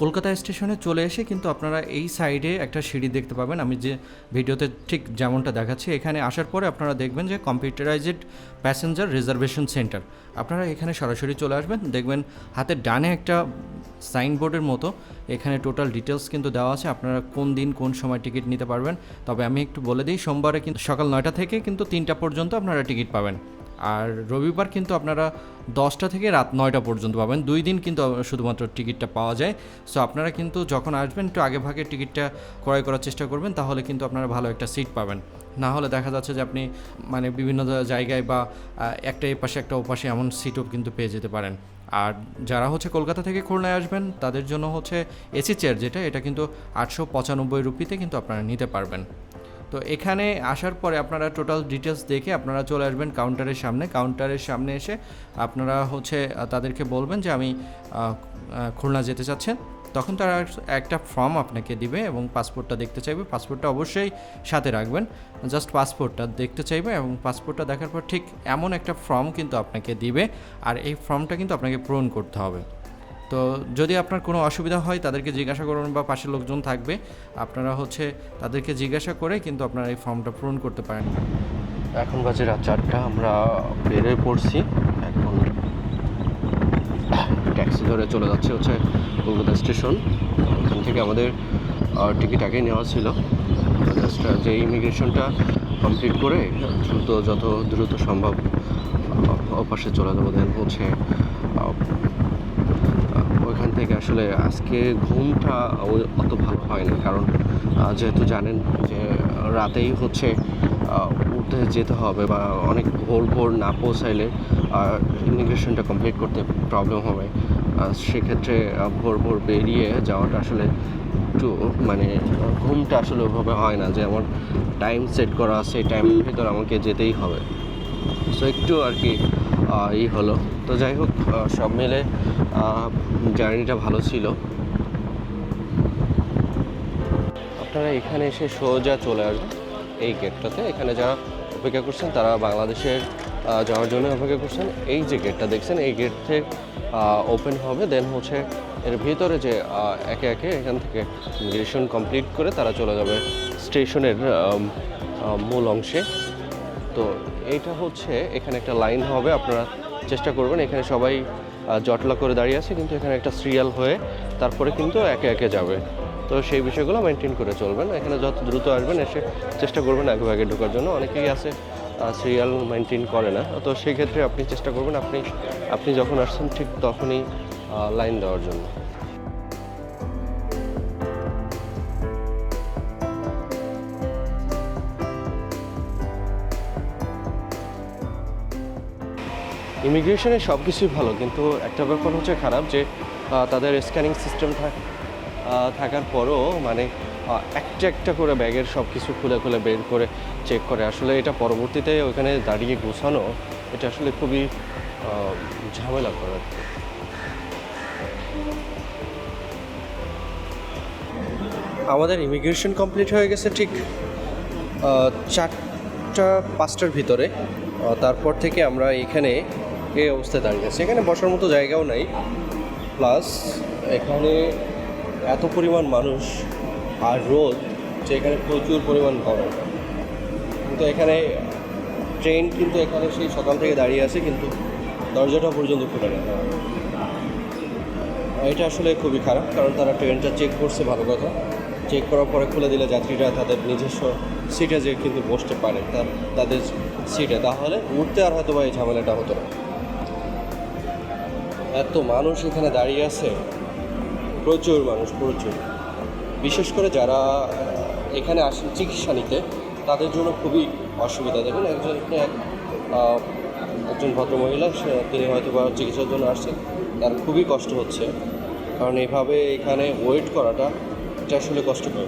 কলকাতা স্টেশনে চলে এসে কিন্তু আপনারা এই সাইডে একটা সিঁড়ি দেখতে পাবেন। আমি যে ভিডিওতে ঠিক যেমনটা দেখাচ্ছি, এখানে আসার পরে আপনারা দেখবেন যে কম্পিউটারাইজড প্যাসেঞ্জার রিজার্ভেশন সেন্টার আপনারা এখানে সরাসরি চলে আসবেন, দেখবেন হাতের ডানে একটা সাইনবোর্ডের মতো, এখানে টোটাল ডিটেলস কিন্তু দেওয়া আছে। আপনারা কোন দিন, কোন সময় টিকিট নিতে পারবেন। তবে আমি একটু বলে দিই, সোমবারে কিন্তু সকাল নয়টা থেকে কিন্তু তিনটা পর্যন্ত আপনারা টিকিট পাবেন। আর রবিবার কিন্তু আপনারা দশটা থেকে রাত নয়টা পর্যন্ত পাবেন। দুই দিন কিন্তু শুধুমাত্র টিকিটটা পাওয়া যায়। সো আপনারা কিন্তু যখন আসবেন, একটু আগে ভাগে টিকিটটা ক্রয় করার চেষ্টা করবেন, তাহলে কিন্তু আপনারা ভালো একটা সিট পাবেন। না হলে দেখা যাচ্ছে যে আপনি মানে বিভিন্ন জায়গায় বা একটা এ পাশে, একটা ওপাশে এমন সিটও কিন্তু পেয়ে যেতে পারেন। আর যারা হচ্ছে কলকাতা থেকে খুলনায় আসবেন, তাদের জন্য হচ্ছে এসি চেয়ার যেটা, এটা কিন্তু আটশো পঁচানব্বই রুপিতে কিন্তু আপনারা নিতে পারবেন। তো এখানে আসার পরে আপনারা টোটাল ডিটেলস দেখে আপনারা চলে আসবেন কাউন্টারের সামনে। কাউন্টারের সামনে এসে আপনারা হচ্ছে তাদেরকে বলবেন যে আমি খুলনা যেতে চাচ্ছেন। তখন তারা একটা ফর্ম আপনাকে দিবে এবং পাসপোর্টটা দেখতে চাইবে। পাসপোর্টটা অবশ্যই সাথে রাখবেন। জাস্ট পাসপোর্টটা দেখতে চাইবে এবং পাসপোর্টটা দেখার পর ঠিক এমন একটা ফর্ম কিন্তু আপনাকে দিবে। আর এই ফর্মটা কিন্তু আপনাকে পূরণ করতে হবে। তো যদি আপনার কোনো অসুবিধা হয়, তাদেরকে জিজ্ঞাসা করুন বা পাশের লোকজন থাকবে। আপনারা হচ্ছে তাদেরকে জিজ্ঞাসা করে কিন্তু আপনারা এই ফর্মটা পূরণ করতে পারেন। এখন বাজে রাত চারটা, আমরা বেরোয় পড়ছি। এখন ট্যাক্সি ধরে চলে যাচ্ছে হচ্ছে কলকাতা স্টেশন। ওখান থেকে আমাদের টিকিট আগেই নেওয়া ছিল। যে ইমিগ্রেশনটা কমপ্লিট করে দ্রুত, যত দ্রুত সম্ভব অপাশে চলে যাব। দেন হচ্ছে থেকে আসলে আজকে ঘুমটা অত ভালো হয় না কারণ যেহেতু জানেন যে, রাতেই হচ্ছে উঠতে যেতে হবে বা অনেক ভোর ভোর না পৌঁছাইলে ইমিগ্রেশনটা কমপ্লিট করতে প্রবলেম হবে। সেক্ষেত্রে ভোর ভোর বেরিয়ে যাওয়াটা আসলে একটু মানে ঘুমটা আসলে ওভাবে হয় না যে আমার টাইম সেট করা আছে টাইমের ভিতর আমাকে যেতেই হবে। সো একটু আর কি আহ, ই হলো। তো যাই হোক সব মিলে জার্নিটা ভালো ছিল। আপনারা এখানে এসে সোজা চলে আসবেন এই গেটটাতে এখানে যারা অপেক্ষা করছেন তারা বাংলাদেশের যাওয়ার জন্য অপেক্ষা করছেন। এই যে গেটটা দেখছেন এই গেট থেকে ওপেন হবে। দেন হচ্ছে এর ভিতরে যে একে একে এখান থেকে ইমিগ্রেশন কমপ্লিট করে তারা চলে যাবে স্টেশনের মূল অংশে। তো এইটা হচ্ছে, এখানে একটা লাইন হবে, আপনারা চেষ্টা করবেন। এখানে সবাই জটলা করে দাঁড়িয়ে আছে, কিন্তু এখানে একটা সিরিয়াল হয়ে তারপরে কিন্তু একে একে যাবে। তো সেই বিষয়গুলো মেনটেন করে চলবেন। এখানে যত দ্রুত আসবেন, এসে চেষ্টা করবেন আগে আগে ঢোকার জন্য। অনেকেই আছে সিরিয়াল মেনটেন করে না। তো সেই ক্ষেত্রে আপনি চেষ্টা করবেন, আপনি আপনি যখন আসছেন ঠিক তখনই লাইন দেওয়ার জন্য। ইমিগ্রেশনের সব কিছুই ভালো, কিন্তু একটা ব্যাপার হচ্ছে খারাপ যে তাদের স্ক্যানিং সিস্টেম থাকার পরও মানে একটা একটা করে ব্যাগের সব কিছু খুলে খুলে বের করে চেক করে। আসলে এটা পরবর্তীতে ওখানে দাঁড়িয়ে গোছানো, এটা আসলে খুবই ঝামেলা করে আমাদের ইমিগ্রেশন কমপ্লিট হয়ে গেছে ঠিক চারটা, পাঁচটার ভিতরে। তারপর থেকে আমরা এখানে এই অবস্থায় দাঁড়িয়ে আছে। এখানে বসার মতো জায়গাও নাই। প্লাস এখানে এত পরিমাণ মানুষ আর রোদ যে এখানে প্রচুর পরিমাণ গরম। কিন্তু এখানে ট্রেন কিন্তু এখানে সেই সকাল থেকে দাঁড়িয়ে আছে, কিন্তু দরজাটা পর্যন্ত খুলে নেয় এটা আসলে খুবই খারাপ, কারণ তারা ট্রেনটা চেক করছে ভালো কথা। চেক করার পরে খুলে দিলে যাত্রীরা তাদের নিজস্ব সিটে যে কিন্তু বসতে পারে তাদের সিটে তাহলে উঠতে আর হয়তো বা এই ঝামেলাটা হতো না। এত মানুষ এখানে দাঁড়িয়ে আছে? প্রচুর মানুষ, প্রচুর। বিশেষ করে যারা এখানে আসেন চিকিৎসা নিতে, তাদের জন্য খুবই অসুবিধা। দেখুন, একজন এক একজন ভদ্রমহিলা তিনি হয়তো বা চিকিৎসার জন্য আসছেন তার খুবই কষ্ট হচ্ছে। কারণ এভাবে এখানে ওয়েট করাটা, এটা আসলে কষ্টকর।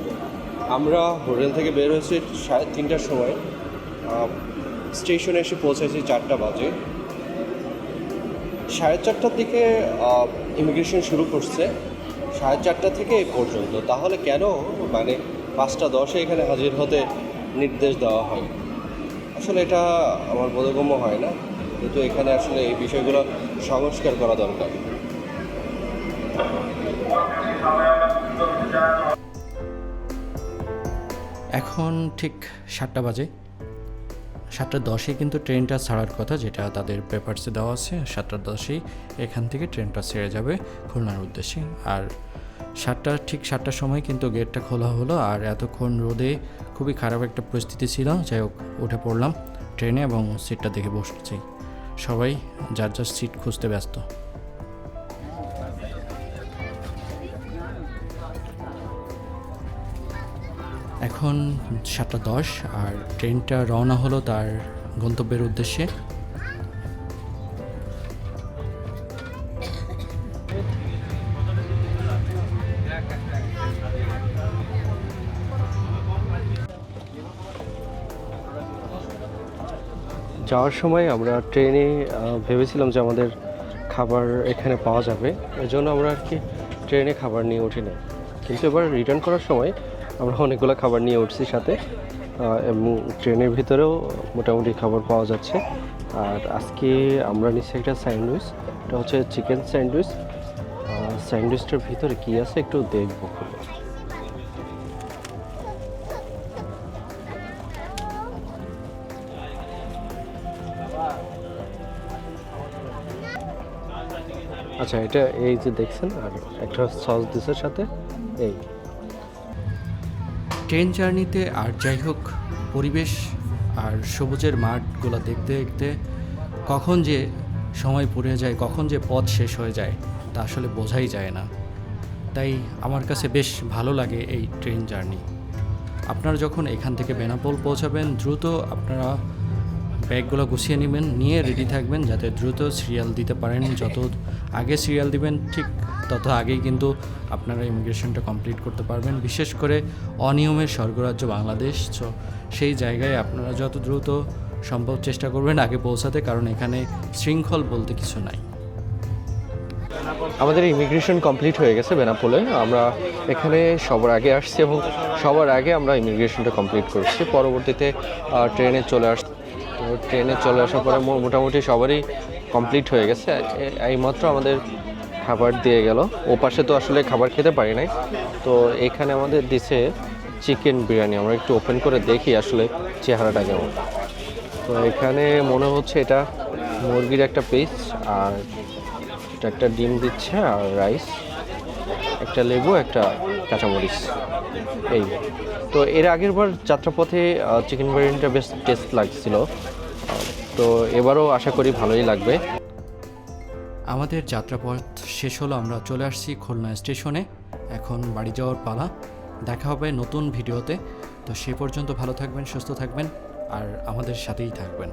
আমরা হোটেল থেকে বের হয়েছি সাড়ে তিনটার সময়। স্টেশনে এসে পৌঁছেছি চারটা বাজে। সাড়ে চারটার দিকে ইমিগ্রেশন শুরু করছে। সাড়ে চারটা থেকে এ পর্যন্ত। তাহলে কেন? মানে পাঁচটা দশে এখানে হাজির হতে নির্দেশ দেওয়া হয়। আসলে এটা আমার বোধগম্য হয় না। কিন্তু এখানে আসলে এই বিষয়গুলো সংস্কার করা দরকার। এখন ঠিক সাতটা বাজে। সাতটা দশে কিন্তু ট্রেনটা ছাড়ার কথা যেটা তাদের পেপারসে দেওয়া আছে সাতটা দশেই এখান থেকে ট্রেনটা ছেড়ে যাবে খুলনার উদ্দেশ্যে। আর সাতটা, ঠিক সাতটার সময় কিন্তু গেটটা খোলা হলো, আর এতক্ষণ রোদে খুবই খারাপ একটা পরিস্থিতি ছিল। যাই হোক, উঠে পড়লাম ট্রেনে এবং সিটটা দেখে বসেছি। সবাই যার যার সিট খুঁজতে ব্যস্ত। এখন সাতটা দশ আর ট্রেনটা রওনা হলো তার গন্তব্যের উদ্দেশ্যে। যাওয়ার সময় আমরা ট্রেনে ভেবেছিলাম যে আমাদের খাবার এখানে পাওয়া যাবে। এই জন্য আমরা আর কি ট্রেনে খাবার নিয়ে উঠি না কিন্তু এবার রিটার্ন করার সময় আমরা অনেকগুলো খাবার নিয়ে উঠছি সাথে এবং ট্রেনের ভিতরেও মোটামুটি খাবার পাওয়া যাচ্ছে। আর আজকে আমরা নিচ্ছি একটা স্যান্ডউইচ, এটা হচ্ছে চিকেন স্যান্ডউইচ। স্যান্ডউইচটার ভিতরে কী আছে একটু দেখব। আচ্ছা এটা এই যে দেখছেন, আর একটা সস ডিশের সাথে, এই। ট্রেন জার্নিতে আর যাই হোক, পরিবেশ আর সবুজের মাঠগুলো দেখতে দেখতে কখন যে সময় পড়ে যায়, কখন যে পথ শেষ হয়ে যায়, তা আসলে বোঝাই যায় না। তাই আমার কাছে বেশ ভালো লাগে এই ট্রেন জার্নি। আপনারা যখন এখান থেকে বেনাপোল পৌঁছাবেন, দ্রুত আপনারা ব্যাগগুলো গুছিয়ে নেবেন, নিয়ে রেডি থাকবেন যাতে দ্রুত সিরিয়াল দিতে পারেন। যত আগে সিরিয়াল দিবেন, ঠিক তত আগেই কিন্তু আপনারা ইমিগ্রেশনটা কমপ্লিট করতে পারবেন। বিশেষ করে অনিয়মের স্বর্গরাজ্য বাংলাদেশ। তো সেই জায়গায় আপনারা যত দ্রুত সম্ভব চেষ্টা করবেন আগে পৌঁছাতে, কারণ এখানে শৃঙ্খল বলতে কিছু নাই। আমাদের ইমিগ্রেশন কমপ্লিট হয়ে গেছে বেনাপোলে। আমরা এখানে সবার আগে আসছি এবং সবার আগে আমরা ইমিগ্রেশনটা কমপ্লিট করছি। পরবর্তীতে ট্রেনে চলে আস তো ট্রেনে চলে আসার পরে মোটামুটি সবারই কমপ্লিট হয়ে গেছে। এইমাত্র আমাদের খাবার দিয়ে গেল। ও পাশে তো আসলে খাবার খেতে পারি নাই। তো এখানে আমাদের দিছে চিকেন বিরিয়ানি। আমরা একটু ওপেন করে দেখি আসলে চেহারাটা কেমন। তো এখানে মনে হচ্ছে এটা মুরগির একটা পিস আর এটা একটা ডিম দিচ্ছে আর রাইস একটা লেবু, একটা কাঁচামরিচ। এই। তো এর আগের বার যাত্রাপথে চিকেন বিরিয়ানিটা বেশ টেস্ট লাগছিল। তো এবারও আশা করি ভালোই লাগবে। আমাদের যাত্রাপথ শেষ হলো, আমরা চলে আসছি খুলনা স্টেশনে। এখন বাড়ি যাওয়ার পালা। দেখা হবে নতুন ভিডিওতে। তো সে পর্যন্ত ভালো থাকবেন, সুস্থ থাকবেন, আর আমাদের সাথেই থাকবেন।